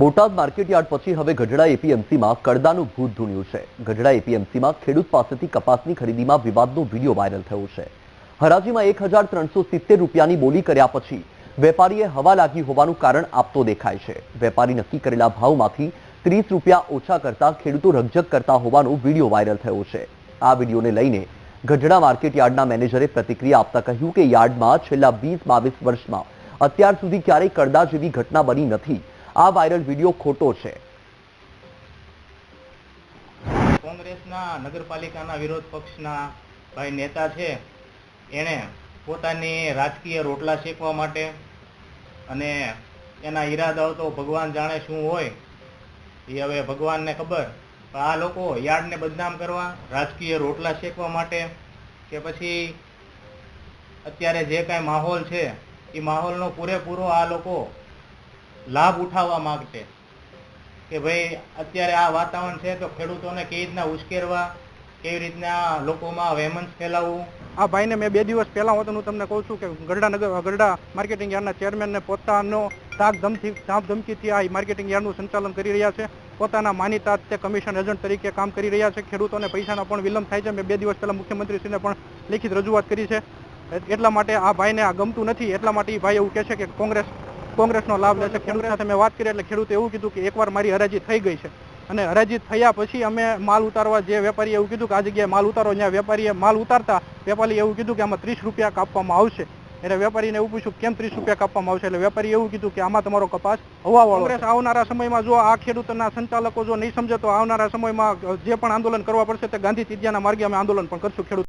Botad market yard પછી હવે ગઢડા એપીએમસીમાં કડદાનું ભૂત ધૂણ્યું છે. ગઢડા એપીએમસીમાં ખેડૂત પાસેથી કપાસની ખરીદીમાં વિવાદનો વીડિયો વાયરલ થયો છે. હરાજીમાં એક હજાર ત્રણસો સિત્તેર રૂપિયાની બોલી કર્યા પછી વેપારીએ હવા લાગી હોવાનું કારણ આપતો દેખાય છે. વેપારી નક્કી કરેલા ભાવમાંથી ત્રીસ રૂપિયા ઓછા કરતા ખેડૂતો રકઝક કરતા હોવાનો વીડિયો વાયરલ થયો છે. આ વિડીયોને લઈને ગઢડા માર્કેટયાર્ડના મેનેજરે પ્રતિક્રિયા આપતા કહ્યું કે યાર્ડમાં છેલ્લા વીસ બાવીસ વર્ષમાં અત્યાર સુધી ક્યારેય કડદા જેવી ઘટના બની નથી. આ વાયરલ વીડિયો ખોટો છે. કોંગ્રેસના નગરપાલિકાના વિરોધ પક્ષના ભાઈ નેતા છે. એણે પોતાની રાજકીય રોટલા શેકવા માટે અને એના ઈરાદાઓ તો ભગવાન જાણે શું હોય, એ હવે ભગવાનને ખબર. પણ આ લોકો યાર્ડને બદનામ કરવા, રાજકીય રોટલા શેકવા માટે કે પછી અત્યારે જે કાંઈ માહોલ છે, એ માહોલનો પૂરેપૂરો આ લોકો લાભ ઉઠાવવા માંગશે કે ભાઈ અત્યારે આ વાતાવરણ છે તો ખેડૂતોને કેવી રીતના ઉશ્કેરવા, કેવી રીતના લોકોમાં વહેમંસ ફેલાવવું? આ ભાઈને મેં બે દિવસ પહેલા હું તમને કહું છું કે ગરડા નગર, ગરડા માર્કેટિંગ યાર્ડના ચેરમેનને પોતાનો ધાક ધમથી, સાપ ધમકીથી આ માર્કેટિંગ યાર્ડનું સંચાલન કરી રહ્યા છે. પોતાના માનીતા તે કમિશન એજન્ટ તરીકે કામ કરી રહ્યા છે. ખેડૂતોને પૈસાનો પણ વિલંબ થાય છે. મેં બે દિવસ પહેલાં મુખ્યમંત્રીશ્રીને પણ લેખિત રજૂઆત કરી છે. એટલા માટે આ ભાઈને આ ગમતું નથી. એટલા માટે એ ભાઈ એવું કહે છે કે કોંગ્રેસ કોંગ્રેસનો લાભ લેશે. ખેડૂત સાથે મેં વાત કરી એટલે ખેડૂતે એવું કીધું કે એકવાર મારી હરાજી થઈ ગઈ છે. અને હરાજી થયા પછી અમે માલ ઉતારવા જે વેપારીએ એવું કીધું કે આ જગ્યાએ માલ ઉતારો, જ્યાં વેપારીએ માલ ઉતારતા વેપારીએ એવું કીધું કે આમાં ત્રીસ રૂપિયા કાપવામાં આવશે. એટલે વેપારીને એવું પૂછ્યું કેમ ત્રીસ રૂપિયા કાપવામાં આવશે? એટલે વેપારીએ એવું કીધું કે આમાં તમારો કપાસ હવા કોંગ્રેસ આવનારા સમયમાં જો આ ખેડૂતના સંચાલકો જો નહીં સમજે, તો આવનારા સમયમાં જે પણ આંદોલન કરવા પડશે તે ગાંધી ત્રિજ્યાના માર્ગે અમે આંદોલન પણ કરશું ખેડૂત